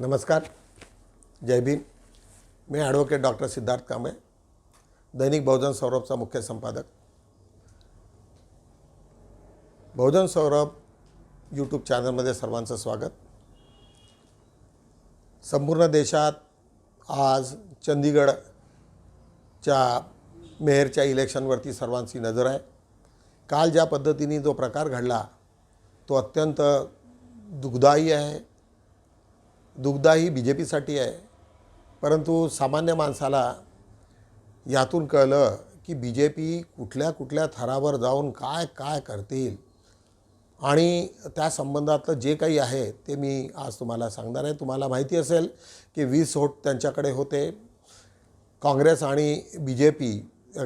नमस्कार जय भीम. मी ॲडव्होकेट डॉक्टर सिद्धार्थ कांबळे दैनिक बहुजन सौरभचा मुख्य संपादक. बहुजन सौरभ यूट्यूब चॅनलमध्ये सर्वांचं स्वागत. संपूर्ण देशात आज चंदीगडच्या मेहरच्या इलेक्शनवरती सर्वांची नजर आहे. काल ज्या पद्धतीने जो प्रकार घडला तो अत्यंत दुःखदायी आहे. दुग्धाही बी जे पीसाठी आहे. परंतु सामान्य माणसाला यातून कळलं की बी जे पी कुठल्या कुठल्या थरावर जाऊन काय काय करतील आणि त्या संबंधातलं जे काही आहे ते मी आज तुम्हाला सांगणार आहे. तुम्हाला माहिती असेल की वीस होट त्यांच्याकडे होते. काँग्रेस आणि बी जे पी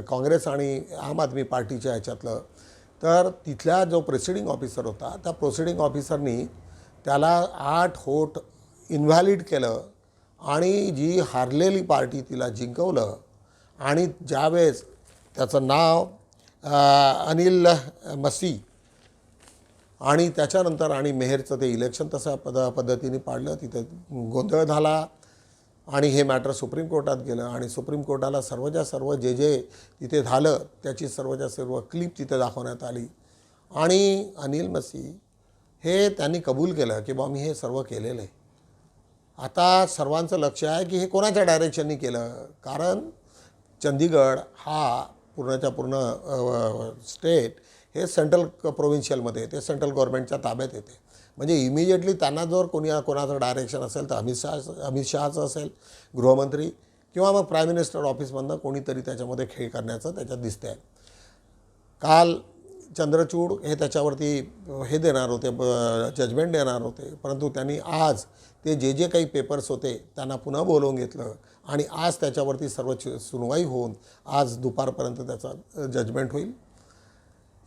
काँग्रेस आणि आम आदमी पार्टीच्या ह्याच्यातलं. तर तिथल्या जो प्रेसिडिंग ऑफिसर होता त्या प्रोसिडिंग ऑफिसरनी त्याला आठ होट इन्व्हॅलिड केलं आणि जी हारलेली पार्टी तिला जिंकवलं आणि ज्यावेळेस त्याचं नाव अनिल मसी आणि त्याच्यानंतर आणि मेहरचं ते इलेक्शन तसं पद पद्धतीने पाडलं तिथं गोंधळ झाला आणि हे मॅटर सुप्रीम कोर्टात गेलं आणि सुप्रीम कोर्टाला सर्वच्या सर्व जे जे तिथे झालं त्याची सर्वच्या सर्व क्लिप तिथे दाखवण्यात आली. आणि अनिल मसी हे त्यांनी कबूल केलं की बा मी हे सर्व केलेलं आहे. आता सर्वांचं लक्ष आहे की हे कोणाच्या डायरेक्शननी केलं? कारण चंदीगड हा पूर्णच्या पूर्ण स्टेट हे सेंट्रल प्रोव्हिन्शियलमध्ये ते सेंट्रल गव्हर्नमेंटच्या ताब्यात येते. म्हणजे इमिजिएटली त्यांना जर कोणी कोणाचं डायरेक्शन असेल तर अमित शहा अमित शहाचं असेल गृहमंत्री किंवा मग प्राईम मिनिस्टर ऑफिसमधनं कोणीतरी त्याच्यामध्ये खेळ करण्याचं त्याच्यात दिसते आहे काल चंद्रचूड हे त्याच्यावरती हे देणार होते जजमेंट देणार होते. परंतु त्यांनी आज ते जे जे काही पेपर्स होते त्यांना पुन्हा बोलवून घेतलं आणि आज त्याच्यावरती सर्व सुनवाई होऊन आज दुपारपर्यंत त्याचा जजमेंट होईल.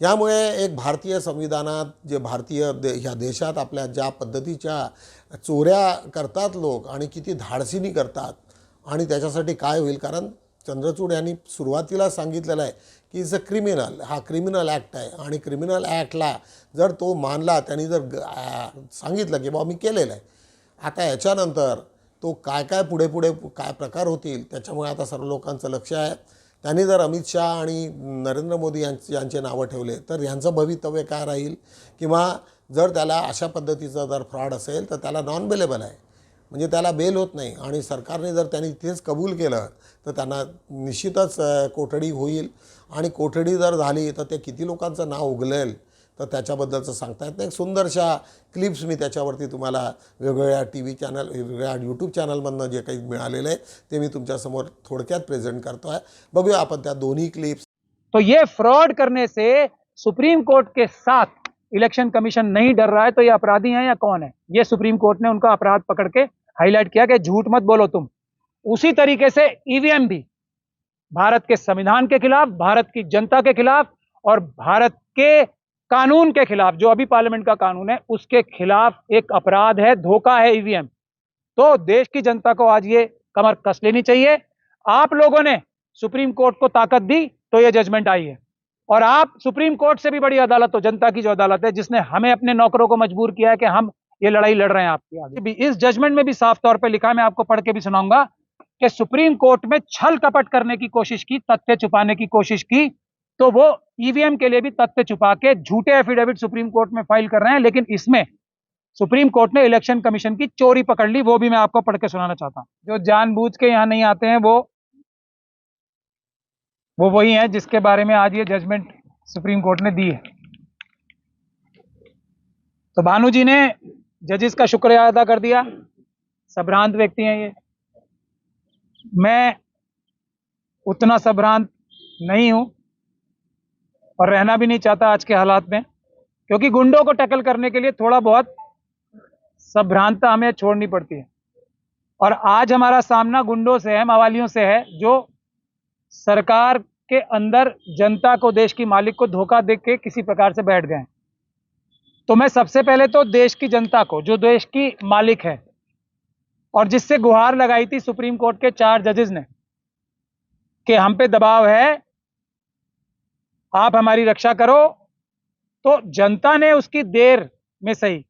यामुळे एक भारतीय संविधानात जे भारतीय दे ह्या देशात आपल्या ज्या पद्धतीच्या चोऱ्या करतात लोक आणि किती धाडसीनी करतात आणि त्याच्यासाठी काय होईल कारण चंद्रचूड यांनी सुरुवातीला सांगितलेलं आहे की इज अ क्रिमिनल हा क्रिमिनल ॲक्ट आहे आणि क्रिमिनल ॲक्टला जर तो मानला त्यांनी जर ग- सांगितलं की बाबा मी केलेलं आहे. आता याच्यानंतर तो काय काय पुढे पुढे काय प्रकार होतील त्याच्यामुळे आता सर्व लोकांचं लक्ष आहे. त्यांनी जर अमित शहा आणि नरेंद्र मोदी यांचे यांचे नावं ठेवले तर यांचं भवितव्य काय राहील? किंवा जर त्याला अशा पद्धतीचा जर फ्रॉड असेल तर त्याला नॉन बेलेबल आहे. म्हणजे त्याला बेल होत नाही. आणि सरकारने जर त्यांनी तेच कबूल केलं तर त्यांना निश्चितच कोठडी होईल. आणि कोठडी जर झाली तर ते किती लोकांचं नाव उगलेल तर त्याच्याबद्दलचं सांगता येत नाही. एक सुंदरशा क्लिप्स मी त्याच्यावरती तुम्हाला वेगवेगळ्या टी व्ही चॅनल वेगवेगळ्या यूट्यूब चॅनलमधनं जे काही मिळालेलं आहे ते मी तुमच्यासमोर थोडक्यात प्रेझेंट करतो आहे. बघूया आपण त्या दोन्ही क्लिप्स तो ये फ्रॉड करने से सुप्रीम कोर्ट के साथ इलेक्शन कमीशन नहीं डर रहा है तो ये अपराधी हैं या कौन है? ये सुप्रीम कोर्ट ने उनका अपराध पकड़ के हाईलाइट किया कि झूठ मत बोलो तुम। उसी तरीके से ईवीएम भी, भारत के संविधान के खिलाफ, भारत की जनता के खिलाफ और भारत के कानून के खिलाफ, जो अभी पार्लियामेंट का कानून है, उसके खिलाफ एक अपराध है, धोखा है ईवीएम तो देश की जनता को आज ये कमर कस लेनी चाहिए। आप लोगों ने सुप्रीम कोर्ट को ताकत दी तो ये जजमेंट आई है। और आप सुप्रीम कोर्ट से भी बड़ी अदालत हो, जनता की जो अदालत है, जिसने हमें अपने नौकरों को मजबूर किया है कि हम ये लड़ाई लड़ रहे हैं आपके आगे। भी इस जजमेंट में भी साफ़ तौर पे लिखा है, मैं आपको पढ़ के भी सुनाऊँगा कि सुप्रीम कोर्ट में छल कपट करने की कोशिश की, तथ्य छुपाने की कोशिश की तो वो ईवीएम के लिए भी तथ्य छुपा के झूठे एफिडेविट सुप्रीम कोर्ट में फ़ाइल कर रहे हैं, लेकिन इसमें सुप्रीम कोर्ट ने इलेक्शन कमीशन की चोरी पकड़ ली, वो भी मैं आपको पढ़ के सुनाना चाहता हूँ। जो जानबूझ के यहाँ नहीं आते हैं, वो वो वही है जिसके बारे में आज ये जजमेंट सुप्रीम कोर्ट ने दी है। तो भानु जी ने जजेस का शुक्रिया अदा कर दिया। सभ्रांत व्यक्ति हैं ये। मैं उतना सभ्रांत नहीं हूँ और रहना भी नहीं चाहता आज के हालात में, क्योंकि गुंडों को टैकल करने के लिए थोड़ा बहुत संभ्रांतता हमें छोड़नी पड़ती है। और आज हमारा सामना गुंडों से है, मवालियों से है, जो सरकार के अंदर जनता को, देश की मालिक को धोखा दे के किसी प्रकार से बैठ गए हैं। तो मैं सबसे पहले तो देश की जनता को, जो देश की मालिक है, और जिससे गुहार लगाई थी सुप्रीम कोर्ट के चार जजेस ने, कि हम पे दबाव है, आप हमारी रक्षा करो तो जनता ने उसकी देर में सही,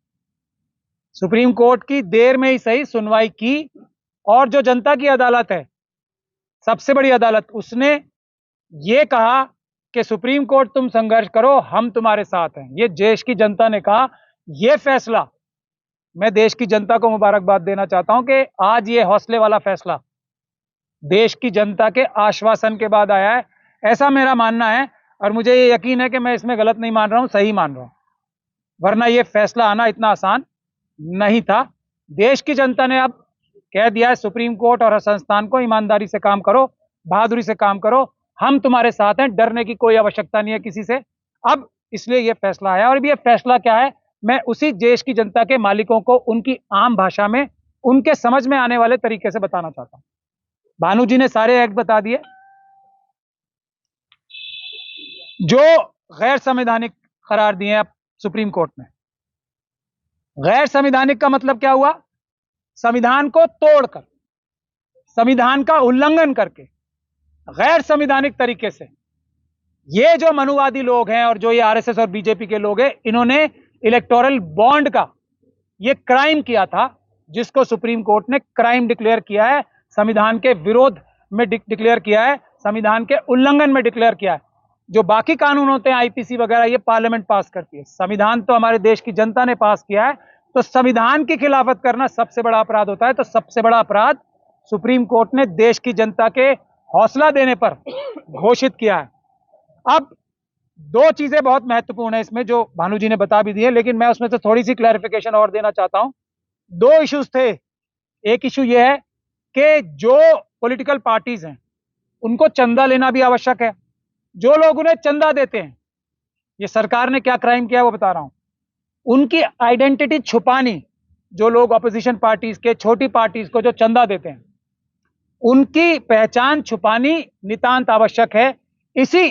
सुप्रीम कोर्ट की देर में ही सही सुनवाई की, और जो जनता की अदालत है, सबसे बड़ी अदालत, उसने ये कहा कि सुप्रीम कोर्ट, तुम संघर्ष करो, हम तुम्हारे साथ हैं। ये देश की जनता ने कहा यह फैसला, मैं देश की जनता को मुबारकबाद देना चाहता हूँ कि आज ये हौसले वाला फैसला देश की जनता के आश्वासन के बाद आया है। ऐसा मेरा मानना है और मुझे ये यकीन है कि मैं इसमें गलत नहीं मान रहा हूँ, सही मान रहा हूँ। वरना ये फैसला आना इतना आसान नहीं था। देश की जनता ने अब कह दिया है, सुप्रीम कोर्ट और संस्थान को ईमानदारी से काम करो, बहादुरी से काम करो हम तुम्हारे साथ हैं, डरने की कोई आवश्यकता नहीं है किसी से। अब इसलिए यह फैसला आया और अब ये फैसला क्या है? मैं उसी देश की जनता के मालिकों को उनकी आम भाषा में, उनके समझ में आने वाले तरीके से बताना चाहता हूँ। भानु जी ने सारे एक्ट बता दिए। जो गैर संवैधानिक करार दिए आप सुप्रीम कोर्ट ने। गैर संवैधानिक का मतलब क्या हुआ? संविधान को तोड़कर, संविधान का उल्लंघन करके गैर संविधानिक तरीके से। ये जो मनुवादी लोग हैं और जो ये आरएसएस और बीजेपी के लोग हैं, इन्होंने इलेक्टोरल बॉन्ड का ये क्राइम किया था, जिसको सुप्रीम कोर्ट ने क्राइम डिक्लेयर किया है, संविधान के विरोध में डिक्लेयर किया है, संविधान के उल्लंघन में डिक्लेयर किया है। जो बाकी कानून होते हैं, आईपीसी वगैरह, ये पार्लियामेंट पास करती है। संविधान तो हमारे देश की जनता ने पास किया है तो संविधान की खिलाफत करना सबसे बड़ा अपराध होता है तो सबसे बड़ा अपराध सुप्रीम कोर्ट ने देश की जनता के हौसला देने पर घोषित किया है। अब दो चीज़ें बहुत महत्वपूर्ण है इसमें, जो भानु जी ने बता भी दी है, लेकिन मैं उसमें से थोड़ी सी क्लैरिफिकेशन और देना चाहता हूँ। दो इश्यूज़ थे। एक इशू यह है कि जो पॉलिटिकल पार्टीज़ हैं, उनको चंदा लेना भी आवश्यक है। जो लोग उन्हें चंदा देते हैं, ये सरकार ने क्या क्राइम किया वो बता रहा हूँ। उनकी आइडेंटिटी छुपानी, जो लोग अपोजिशन पार्टीज़ के, छोटी पार्टीज़ को जो चंदा देते हैं उनकी पहचान छुपानी नितांत आवश्यक है। इसी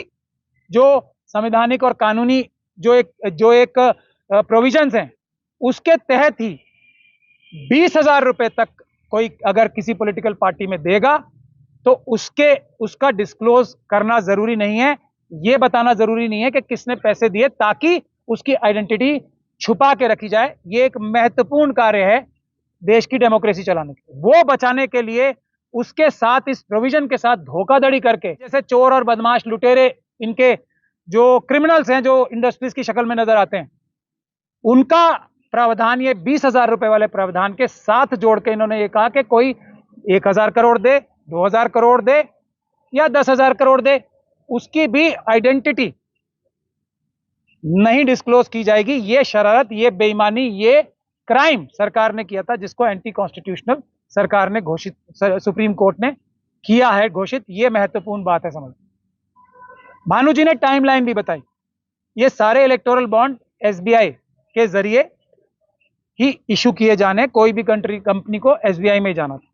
जो संवैधानिक और कानूनी जो एक जो एक प्रोविजंस हैं, उसके तहत ही बीस हज़ार रुपए तक कोई अगर किसी पॉलिटिकल पार्टी में देगा तो उसके, उसका डिस्क्लोज करना ज़रूरी नहीं है। ये बताना ज़रूरी नहीं है कि किसने पैसे दिए ताकि उसकी आइडेंटिटी छुपा के रखी जाए। ये एक महत्वपूर्ण कार्य है देश की डेमोक्रेसी चलाने के वो बचाने के लिए उसके साथ इस प्रोविज़न के साथ धोखाधड़ी करके, जैसे चोर और बदमाश लुटेरे इनके जो क्रिमिनल्स हैं, जो इंडस्ट्रीज़ की शक्ल में नज़र आते हैं, उनका प्रावधान, ये बीस हज़ार रुपए वाले प्रावधान के साथ जोड़ के इन्होंने ये कहा कि कोई एक हज़ार करोड़ दे, दो हज़ार करोड़ दे या दस हज़ार करोड़ दे, उसकी भी आइडेंटिटी नहीं डिस्क्लोज की जाएगी। ये शरारत, ये बेईमानी, ये क्राइम सरकार ने किया था जिसको एंटी कॉन्स्टिट्यूशनल सरकार ने घोषित सुप्रीम कोर्ट ने किया है घोषित, ये महत्वपूर्ण बात है समझ। भानु जी ने टाइमलाइन भी बताई। ये सारे इलेक्टोरल बॉन्ड एसबीआई के ज़रिए ही इशू किए जाने, कोई भी कंट्री कंपनी को एसबीआई में जाना था।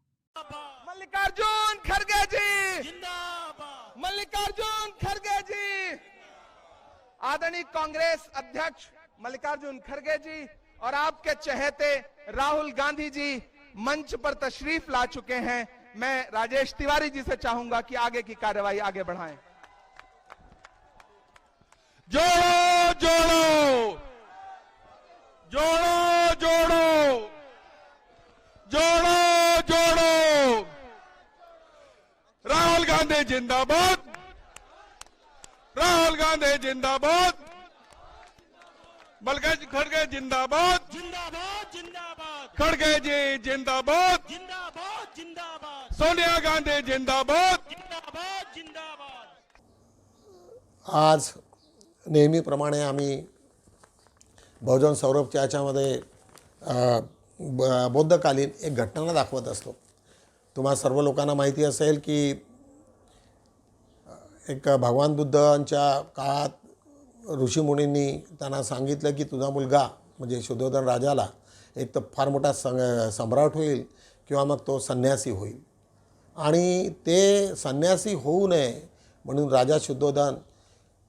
मल्लिकार्जुन खड़गे जी। मल्लिकार्जुन खड़गे जी। आदरणीय कांग्रेस अध्यक्ष मल्लिकार्जुन खड़गे जी और आपके चहेते राहुल गांधी जी। मंच पर तशरीफ़ ला चुके हैं। मैं राजेश तिवारी जी से चाहूँगा कि आगे की कार्यवाही आगे बढ़ाएँ। जोड़ो जोड़ो। जोड़ो जोड़ो। जोड़ो जोड़ो। राहुल गांधी जिंदाबाद। राहुल गांधी जिंदाबाद। बलगज खड़गे जिंदाबाद। जिंदाबाद जिंदाबाद। खड़गे जी जिंदाबाद। जिंदाबाद जिंदाबाद। सोनिया गांधी जिंदाबाद। जिंदाबाद जिंदाबाद। आज नेहमीप्रमाणे आम्ही बहुजन सौरभच्या याच्यामध्ये बौद्धकालीन एक घटना दाखवत असतो. तुम्हा सर्व लोकांना माहिती असेल की एक भगवान बुद्धांच्या काळात ऋषीमुनींनी त्यांना सांगितलं की तुझा मुलगा म्हणजे शुद्धोधन राजाला एक तर फार मोठा सं सम्राट होईल किंवा मग तो संन्यासी होईल. आणि ते संन्यासी होऊ नये म्हणून राजा शुद्धोधन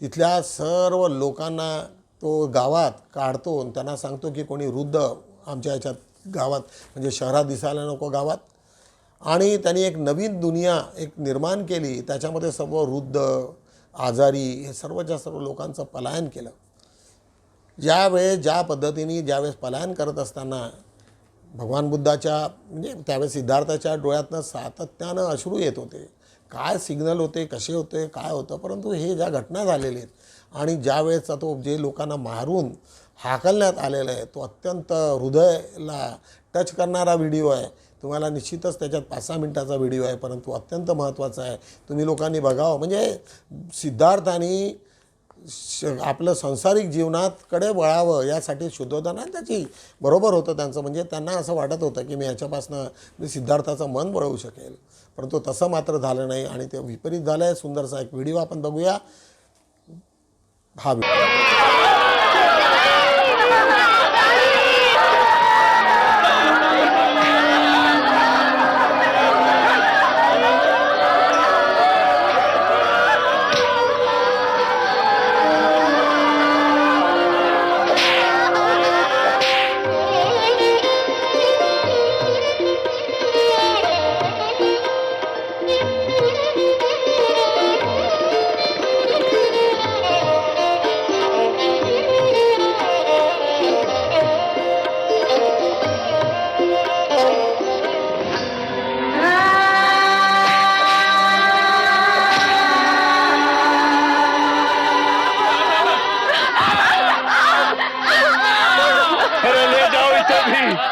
तिथल्या सर्व लोकांना तो गावात काढतो आणि त्यांना सांगतो की कोणी वृद्ध आमच्या याच्यात गावात म्हणजे शहरात दिसायला नको गावात. आणि त्यांनी एक नवीन दुनिया एक निर्माण केली. त्याच्यामध्ये सर्व वृद्ध आजारी हे सर्वच्या सर्व लोकांचं पलायन केलं ज्यावेळेस ज्या पद्धतीने ज्यावेळेस पलायन करत असताना भगवान बुद्धाच्या म्हणजे त्यावेळेस सिद्धार्थाच्या डोळ्यातनं सातत्यानं अश्रू येत होते. काय सिग्नल होते कसे होते काय होतं परंतु हे ज्या घटना झालेल्या आहेत आणि ज्या वेळेचा तो जे लोकांना मारून हाकलण्यात आलेला आहे तो अत्यंत हृदयाला टच करणारा व्हिडिओ आहे तुम्हाला निश्चितच त्याच्यात पाच सहा मिनटाचा व्हिडिओ आहे परंतु अत्यंत महत्त्वाचा आहे. तुम्ही लोकांनी बघावं. म्हणजे सिद्धार्थाने श आपलं सांसारिक जीवनातकडे वळावं यासाठी शुद्धोधना त्याची बरोबर होतं त्यांचं. म्हणजे त्यांना असं वाटत होतं की मी याच्यापासनं मी सिद्धार्थाचं मन वळवू शकेल. परंतु तसं मात्र झालं नाही आणि ते विपरीत झालं आहे सुंदरसा एक व्हिडिओ आपण बघूया. हा व्हिडिओ.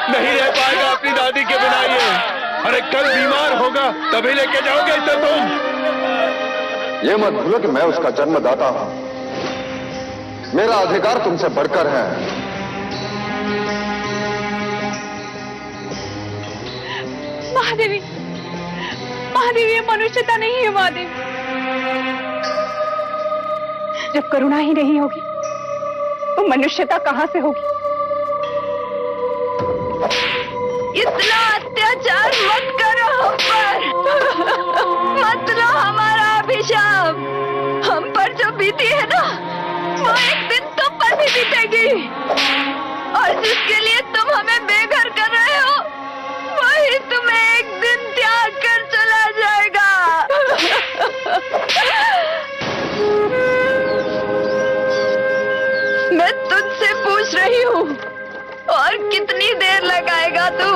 नहीं रह पाएगा अपनी दादी के बिना ये। अरे कल बीमार होगा तभी लेके जाओगे इसे तुम। ये मत भूलो कि मैं उसका जन्मदाता हूँ। मेरा अधिकार तुमसे बढ़कर है। महादेवी महादेवी ये मनुष्यता नहीं है महादेवी। जब करुणा ही नहीं होगी तो मनुष्यता कहाँ से होगी? इतना अत्याचार मत करो हम पर। मत लो हमारा अभिशाप। हम पर जो बीती है ना, वो एक दिन तुम पर भी बीतेगी। और जिसके लिए तुम हमें बेघर कर रहे हो, वही तुम्हें एक दिन त्याग कर चला जाएगा। मैं तुझसे पूछ रही हूँ और कितनी देर लगाएगा तू?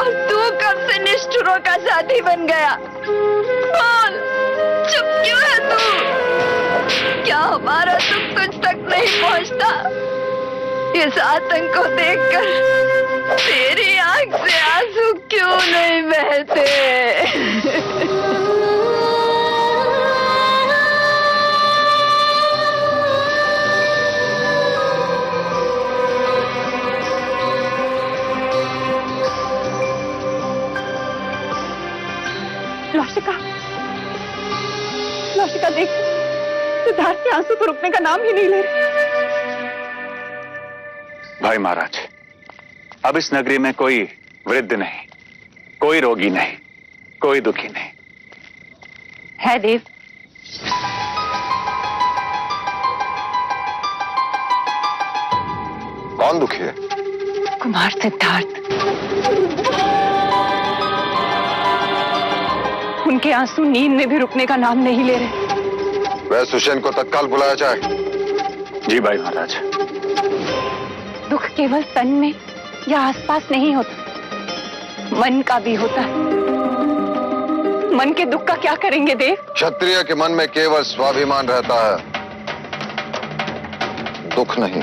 और तू कब से निष्ठुरों का साथी बन गया? बोल, चुप क्यों है तू? क्या हमारा सुख तुझ तक नहीं पहुँचता? इस आतंक को देखकर तेरी आँख से आँसू क्यों नहीं बहते? लौशिका देख सिद्धार्थ के आँसू तो रुकने का नाम ही नहीं ले रहे। भाई महाराज अब इस नगरी में कोई वृद्ध नहीं कोई रोगी नहीं कोई दुखी नहीं। है देव। कौन दुखी है? कुमार सिद्धार्थ। उनके आँसू नींद में भी रुकने का नाम नहीं ले रहे। वह सुशेन को तत्काल बुलाया जाए। जी भाई महाराज। दुख केवल तन में या आसपास नहीं होता मन का भी होता है। मन के दुख का क्या करेंगे देव? क्षत्रिय के मन में केवल स्वाभिमान रहता है। दुख नहीं।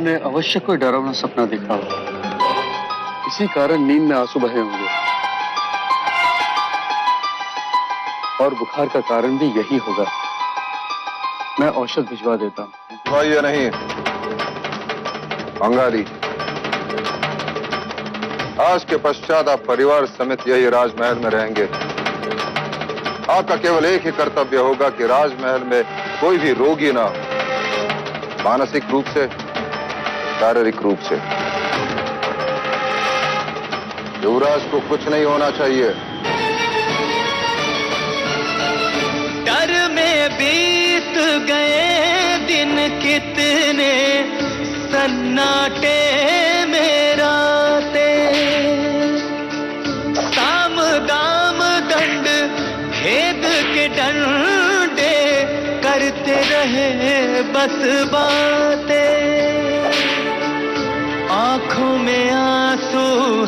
कुमार ने अवश्य कोई डरावना सपना देखा होगा। इसी कारण नींद में आँसू बहे होंगे। और बुखार का कारण भी यही होगा। मैं औषध भिजवा देता हूँ। ये नहीं? अंगारी आज के पश्चात आप परिवार समेत यही राजमहल में रहेंगे। आपका केवल एक ही कर्तव्य होगा कि राजमहल में कोई भी रोगी ना हो। मानसिक रूप से शारीरिक रूप से। युवराज को कुछ नहीं होना चाहिए। डर में बीत गए दिन कितने, सन्नाटे मेरा साम दाम दंड, भेद के डंडे करते रहे बस बातें।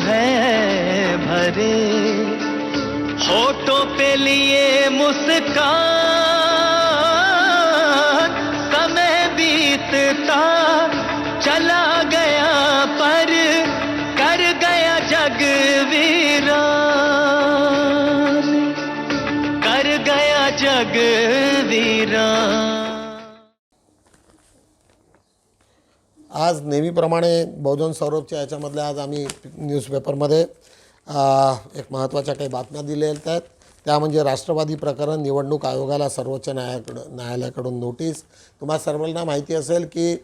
है भरे होठों पे लिए मुस्कान। आज नेहमीप्रमाणे बहुजन सौरभच्या याच्यामधल्या आज आम्ही न्यूजपेपरमध्ये एक महत्त्वाच्या काही बातम्या दिलेल्या आहेत. त्या म्हणजे राष्ट्रवादी प्रकरण निवडणूक आयोगाला सर्वोच्च न्यायाकडं न्यायालयाकडून नोटीस. तुम्हा सर्वांना माहिती असेल की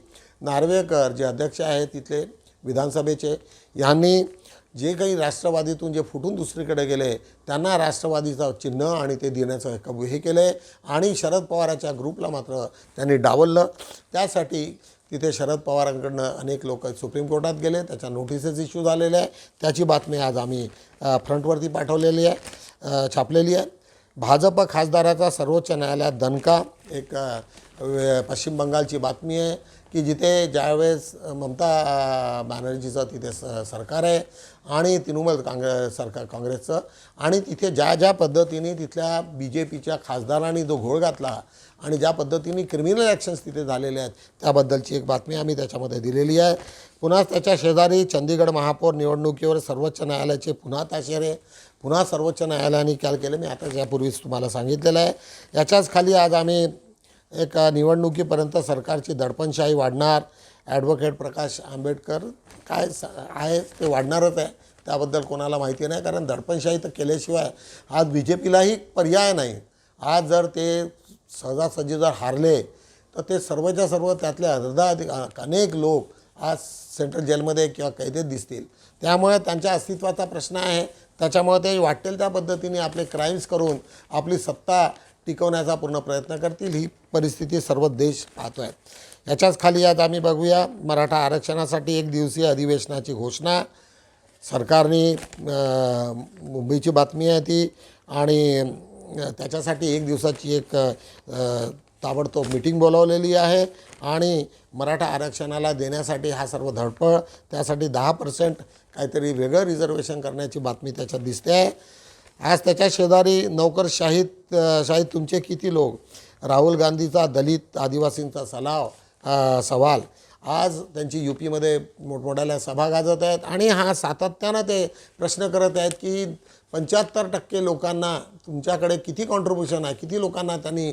नार्वेकर जे अध्यक्ष आहेत तिथले विधानसभेचे यांनी जे काही राष्ट्रवादीतून जे फुटून दुसरीकडे गेले त्यांना राष्ट्रवादीचं चिन्ह आणि ते देण्याचं कबू हे केलं आहे आणि शरद पवाराच्या ग्रुपला मात्र त्यांनी डावललं. त्यासाठी तिथे शरद पवारांकडनं अनेक लोक सुप्रीम कोर्टात गेले त्याच्या नोटिसेस इश्यू झालेल्या आहे. त्याची बातमी आज आम्ही फ्रंटवरती पाठवलेली आहे छापलेली आहे. भाजप खासदाराचा सर्वोच्च न्यायालयात दणका एक पश्चिम बंगालची बातमी आहे की जिथे ज्यावेळेस ममता बॅनर्जीचं तिथे स सरकार आहे आणि तृणमूल काँग्रेस सरकार काँग्रेसचं आणि तिथे ज्या ज्या पद्धतीने तिथल्या बी जे पीच्या खासदारांनी जो घोळ घातला आणि ज्या पद्धतीने क्रिमिनल ॲक्शन्स तिथे झालेले आहेत त्याबद्दलची एक बातमी आम्ही त्याच्यामध्ये दिलेली आहे. पुन्हा त्याच्या शेजारी चंदीगड महापौर निवडणुकीवर सर्वोच्च न्यायालयाचे पुन्हा ताशेरे पुन्हा सर्वोच्च न्यायालयाने काल केलं. मी आताच यापूर्वीच तुम्हाला सांगितलेलं आहे. याच्याच खाली आज आम्ही एक निवडणुकीपर्यंत सरकारची दडपणशाही वाढणार. ॲडव्होकेट प्रकाश आंबेडकर काय स आहे ते वाढणारच आहे. त्याबद्दल कोणाला माहिती नाही कारण दडपणशाही तर केल्याशिवाय आज बी जे पीलाही पर्याय नाही. आज जर ते सहजासहजी जर हारले तर ते सर्वच्या सर्व त्यातले अर्धा अधिक अनेक लोक आज सेंट्रल जेलमध्ये किंवा कैदेत दिसतील. त्यामुळे त्यांच्या अस्तित्वाचा प्रश्न आहे. त्याच्यामुळे ते वाटेल त्या पद्धतीने आपले क्राईम्स करून आपली सत्ता टिकवण्याचा पूर्ण प्रयत्न करतील. ही परिस्थिती सर्व देश पाहतो आहे याच्याच खाली आज आम्ही बघूया मराठा आरक्षणासाठी एक दिवसीय अधिवेशनाची घोषणा. सरकारने मुंबईची बातमी आहे ती. आणि त्याच्यासाठी एक दिवसाची एक ताबडतोब मिटिंग बोलावलेली आहे आणि मराठा आरक्षणाला देण्यासाठी हा सर्व धडपड त्यासाठी दहा पर्सेंट काहीतरी वेगळं रिझर्वेशन करण्याची बातमी त्याच्यात दिसते आहे. आज त्याच्या शेजारी नोकरशाहीत शाहीत तुमचे किती लोक? राहुल गांधीचा दलित आदिवासींचा सलाव सवाल. आज त्यांची यू पीमध्ये मोठमोठ्याल्या सभा गाजत आहेत आणि हा सातत्यानं ते प्रश्न करत आहेत की पंच्याहत्तर टक्के लोकांना तुमच्याकडे किती कॉन्ट्रीब्युशन आहे? किती लोकांना त्यांनी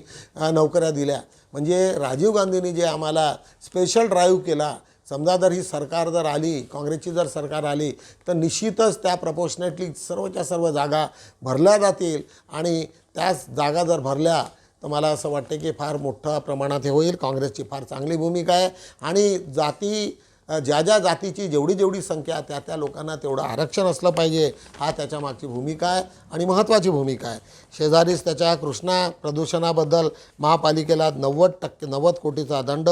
नोकऱ्या दिल्या? म्हणजे राजीव गांधींनी जे आम्हाला स्पेशल ड्राईव्ह केला समजा जर ही सरकार जर आली काँग्रेसची जर सरकार आली तर निश्चितच त्या प्रपोशनेटली सर्वच्या सर्व जागा भरल्या जातील आणि त्याच जागा जर भरल्या तर मला असं वाटतं की फार मोठ्या प्रमाणात हे होईल. काँग्रेसची फार चांगली भूमिका आहे. आणि जाती ज्या ज्या जातीची जेवढी जेवढी संख्या त्या त्या लोकांना तेवढं आरक्षण असलं पाहिजे हा त्याच्या मागची भूमिका आहे आणि महत्त्वाची भूमिका आहे. शेजारीच त्याच्या कृष्णा प्रदूषणाबद्दल महापालिकेला नव्वद टक्के नव्वद कोटीचा दंड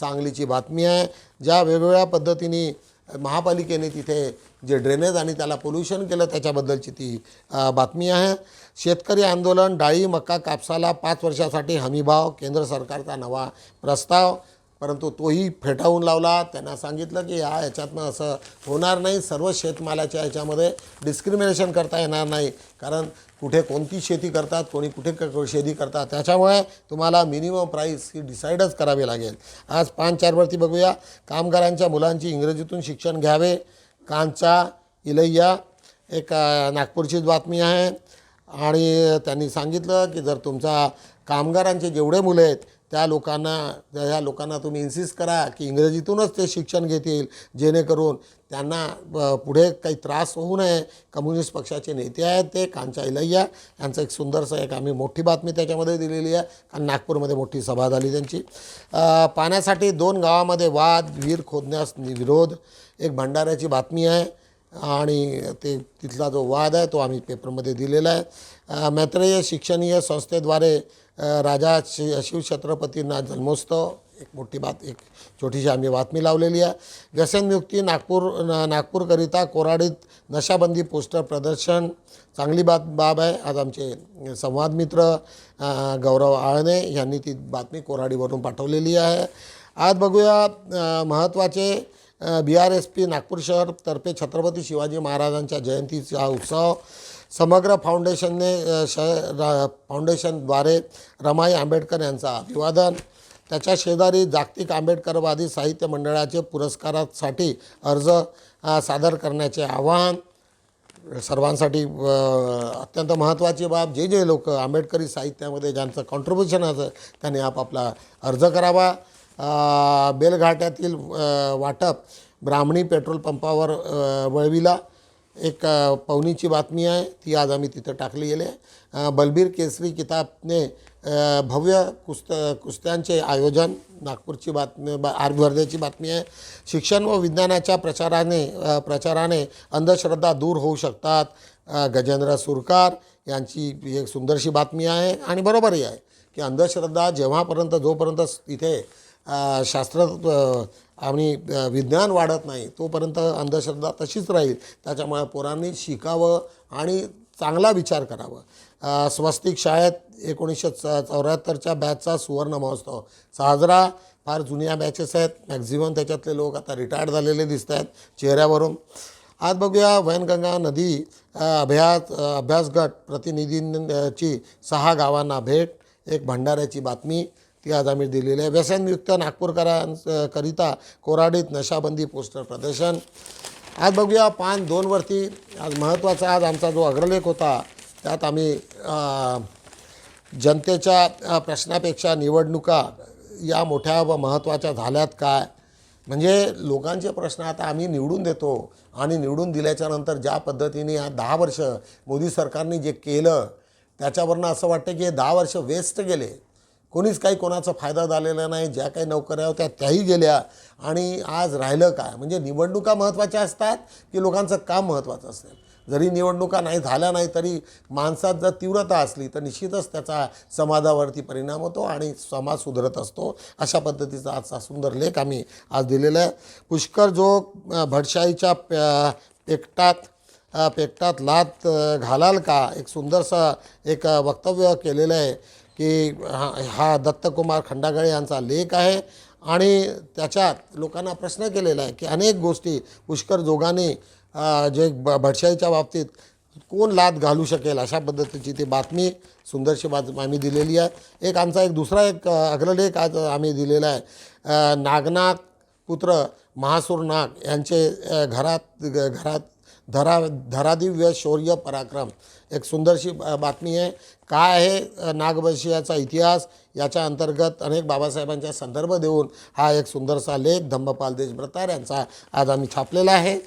सांगलीची बातमी आहे. ज्या वेगवेगळ्या पद्धतीने महापालिकेने तिथे जे ड्रेनेज आणि त्याला पोल्युशन केलं त्याच्याबद्दलची ती बातमी आहे. शेतकरी आंदोलन डाळी मक्का कापसाला पाच वर्षासाठी हमीभाव केंद्र सरकारचा नवा प्रस्ताव. परंतु तोही फेटाळून लावला. त्यांना सांगितलं की या याच्यातनं असं होणार नाही. सर्व शेतमालाच्या याच्यामध्ये डिस्क्रिमिनेशन करता येणार नाही. कारण कुठे कोणती शेती करतात कोणी कुठे क- शेती करतात त्याच्यामुळे तुम्हाला मिनिमम प्राईस ही डिसाईडच करावी लागेल. आज पाच चारवरती बघूया. कामगारांच्या मुलांची इंग्रजीतून शिक्षण घ्यावे. कांचा इलैया एक नागपूरचीच बातमी आहे. आणि त्यांनी सांगितलं की जर तुमचा कामगारांचे जेवढे मुलं आहेत त्या लोकांना ह्या लोकांना तुम्ही इन्सिस्ट करा की इंग्रजीतूनच ते शिक्षण घेतील जेणेकरून त्यांना पुढे काही त्रास होऊ नये. कम्युनिस्ट पक्षाचे नेते आहेत ते कांचा इलैया यांचं एक सुंदरसं एक आम्ही मोठी बातमी त्याच्यामध्ये दिलेली आहे. कारण नागपूरमध्ये मोठी सभा झाली त्यांची. पाण्यासाठी दोन गावामध्ये वाद विहीर खोदण्यास नि- विरोध एक भंडाऱ्याची बातमी आहे. आणि ते तिथला जो वाद आहे तो आम्ही पेपरमध्ये दिलेला आहे. मैत्रेय शिक्षणीय संस्थेद्वारे राजा शि शिवछत्रपतींना जन्मोत्सव एक मोठी बात एक छोटीशी आम्ही बातमी लावलेली आहे. व्यसनमुक्ती नागपूर न- नागपूरकरिता कोराडीत नशाबंदी पोस्टर प्रदर्शन चांगली बात बाब आहे. आज आमचे संवाद मित्र गौरव आळणे यांनी ती बातमी कोराडीवरून पाठवलेली आहे. आज बघूया महत्त्वाचे B R S P Nagpur शहरतर्फे Chhatrapati Shivaji महाराजांच्या जयंतीचा उत्सव. समग्र फाउंडेशनने श फाउंडेशनद्वारे रमाई आंबेडकर यांचा अभिवादन. त्याच्या शेजारी जागतिक आंबेडकरवादी साहित्य मंडळाचे पुरस्कारासाठी अर्ज सादर करण्याचे आवाहन. सर्वांसाठी अत्यंत महत्त्वाची बाब जे जे लोक आंबेडकरी साहित्यामध्ये ज्यांचं कॉन्ट्रीब्युशन असं त्यांनी आपापला अर्ज करावा. बेलघाट्यातील वाटप ब्राह्मणी पेट्रोल पंपावर वळविला. एक पवनीची बातमी आहे ती आज आम्ही तिथं टाकली गेली आहे. बलबीर केसरी किताबने भव्य कुस्त कुस्त्यांचे आयोजन नागपूरची बातमी बा आर वर्धेची बातमी आहे. शिक्षण व विज्ञानाच्या प्रचाराने प्रचाराने अंधश्रद्धा दूर होऊ शकतात गजेंद्र सुरकार यांची एक सुंदरशी बातमी आहे. आणि बरोबरही आहे की अंधश्रद्धा जेव्हापर्यंत जोपर्यंत इथे शास्त्र आणि विज्ञान वाढत नाही तोपर्यंत अंधश्रद्धा तशीच राहील. त्याच्यामुळे पोरांनी शिकावं आणि चांगला विचार करावा. स्वस्तिक शाळेत एकोणीसशे च चौऱ्याहत्तरच्या बॅचचा सुवर्ण महोत्सव. साजरा फार जुन्या बॅचेस आहेत. मॅक्झिमम त्याच्यातले लोक आता रिटायर्ड झालेले दिसत आहेत चेहऱ्यावरून. आज बघूया वैनगंगा नदी अभ्यास अभ्यासगट प्रतिनिधींची सहा गावांना भेट. एक भंडाऱ्याची बातमी. ती आज आम्ही दिलेली आहे. व्यसनयुक्त नागपूरकरांकरिता कोराडीत नशाबंदी पोस्टर प्रदर्शन. आज बघूया पान दोनवरती आज महत्त्वाचा आज आमचा जो अग्रलेख होता त्यात आम्ही जनतेच्या प्रश्नापेक्षा निवडणुका या मोठ्या व महत्त्वाच्या झाल्यात काय? म्हणजे लोकांचे प्रश्न आता आम्ही निवडून देतो आणि निवडून दिल्याच्यानंतर ज्या पद्धतीने या दहा वर्ष मोदी सरकारने जे केलं त्याच्यावरनं असं वाटतं की हे दहा वर्ष वेस्ट गेले. कोणीच काही कोणाचा फायदा झालेला नाही ज्या काही नोकऱ्या होत्या त्याही गेल्या. आणि आज राहिलं काय? म्हणजे निवडणुका महत्त्वाच्या असतात की लोकांचं काम महत्त्वाचं असेल? जरी निवडणुका नाही झाल्या नाही तरी माणसात जर तीव्रता असली तर निश्चितच त्याचा समाजावरती परिणाम होतो आणि समाज सुधरत असतो. अशा पद्धतीचा आजचा सुंदर लेख आम्ही आज दिलेला आहे. पुष्कर जो भटशाहीच्या प्या पेकटात पेकटात लात घालाल का? एक सुंदरसा एक वक्तव्य केलेलं आहे. की हा हा दत्तकुमार खंडागळे यांचा लेख आहे आणि त्याच्यात लोकांना प्रश्न केलेला आहे की अनेक गोष्टी पुष्कर जोगाने जे ब भटशाईच्या बाबतीत कोण लाद घालू शकेल अशा पद्धतीची ती बातमी सुंदरशी बातमी आम्ही दिलेली आहे. एक आमचा एक दुसरा एक अग्रलेख आज आम्ही दिलेला आहे. नागनाग पुत्र महासूर नाग यांचे घरात घरात धरा धरादिव्य शौर्य पराक्रम. एक सुंदरशी बातमी आहे. काय आहे नागवंशीयाचा इतिहास? याच्या अंतर्गत अनेक बाबासाहेबांचा संदर्भ देऊन हा एक सुंदरसा लेख धम्मपाल देशभ्रतार यांचा आज आम्ही छापलेला आहे.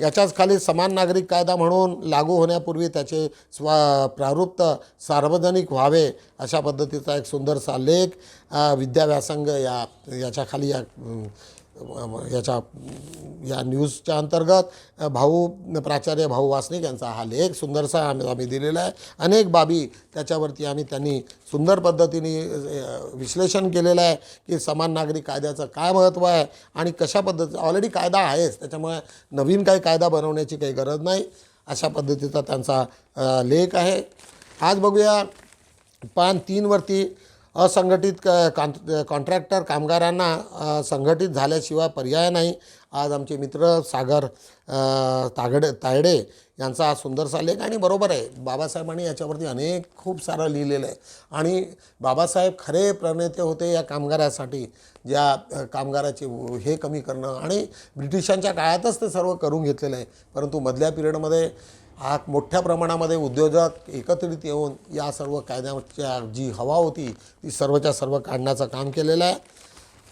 याच्याच खाली समान नागरिक कायदा म्हणून लागू होण्यापूर्वी त्याचे स्व प्रारूप्त सार्वजनिक व्हावे अशा पद्धतीचा एक सुंदरसा लेख विद्याव्यासंग या याच्या खाली या याच्या या न्यूजच्या अंतर्गत भाऊ प्राचार्य भाऊ वासनिक यांचा हा लेख सुंदरसा आम्ही आम्ही दिलेला आहे. अनेक बाबी त्याच्यावरती आम्ही त्यांनी सुंदर पद्धतीने विश्लेषण केलेलं आहे की समान नागरिक कायद्याचं काय महत्त्व आहे आणि कशा पद्धती ऑलरेडी कायदा आहेच. त्याच्यामुळे नवीन काही कायदा बनवण्याची काही गरज नाही. अशा पद्धतीचा त्यांचा लेख आहे. आज बघूया. पान तीनवरती असंघटित क कॉन्ट्रॅक्टर कामगारांना संघटित झाल्याशिवाय पर्याय नाही. आज आमचे मित्र सागर तागडे तायडे यांचा हा सुंदरसा लेख आणि बरोबर आहे. बाबासाहेबांनी याच्यावरती अनेक खूप सारं लिहिलेलं आहे. आणि बाबासाहेब खरे प्रणेते होते या कामगारासाठी ज्या कामगाराचे हे कमी करणं आणि ब्रिटिशांच्या काळातच ते सर्व करून घेतलेलं आहे. परंतु मधल्या पिरियडमध्ये हा मोठ्या प्रमाणामध्ये उद्योजक एकत्रित येऊन या सर्व कायद्याच्या जी हवा होती ती सर्वच्या सर्व काढण्याचं काम केलेलं आहे.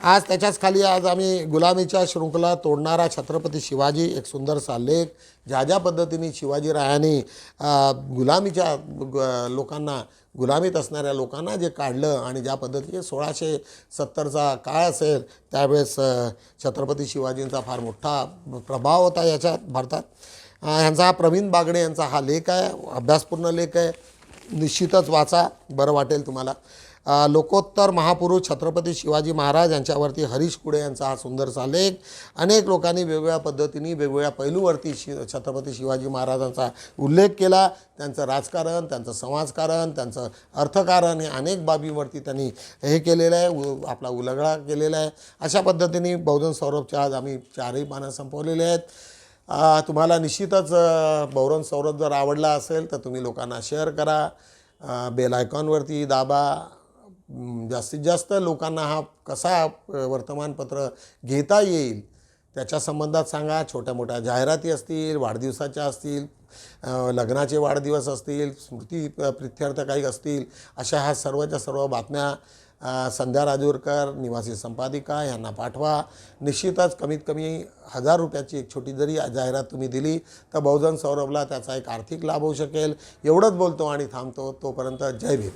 आज त्याच्याच खाली आज आम्ही गुलामीच्या शृंखला तोडणारा छत्रपती शिवाजी एक सुंदरसा लेख ज्या ज्या पद्धतीने शिवाजीरायांनी रायांनी गुलामीच्या लोकांना गुलामीत असणाऱ्या लोकांना जे काढलं आणि ज्या पद्धतीने सोळाशे सत्तरचा काळ असेल त्यावेळेस छत्रपती शिवाजींचा फार मोठा प्रभाव होता याच्यात भारतात. ह्यांचा हा प्रवीण बागडे यांचा हा लेख आहे अभ्यासपूर्ण लेख आहे. निश्चितच वाचा बरं वाटेल तुम्हाला. लोकोत्तर महापुरुष छत्रपती शिवाजी महाराज यांच्यावरती हरीश कुडे यांचा हा सुंदरसा लेख. अनेक लोकांनी वेगवेगळ्या पद्धतीने वेगवेगळ्या पैलूवरती शि छत्रपती शिवाजी महाराजांचा उल्लेख केला. त्यांचं राजकारण त्यांचं समाजकारण त्यांचं अर्थकारण हे अनेक बाबींवरती त्यांनी हे केलेलं आहे उ आपला उलगडा केलेला आहे. अशा पद्धतीने बहुजन सौरभच्या आज आम्ही चारही पानं संपवलेले आहेत. तुम्हाला निश्चितच अ, सौरभ जर आवडला असेल तर तुम्ही लोकांना शेअर करा. बेल आयकॉनवरती दाबा. जास्तीत जास्त लोकांना हा कसा वर्तमानपत्र घेता येईल त्याच्या संबंधात सांगा. छोट्या मोठ्या जाहिराती असतील वाढदिवसाच्या असतील लग्नाचे वाढदिवस असतील स्मृती प- प्रित्यर्थ काही असतील अशा ह्या सर्वच्या सर्व बातम्या संध्या राजूरकर निवासी संपादिका यांना पाठवा. निश्चितच कमीत कमी हजार रुपयाची एक छोटी जरी जाहिरात तुम्ही दिली तर बहुजन सौरभला त्याचा एक आर्थिक लाभ होऊ शकेल. एवढंच बोलतो आणि थांबतो. तोपर्यंत जय भीम.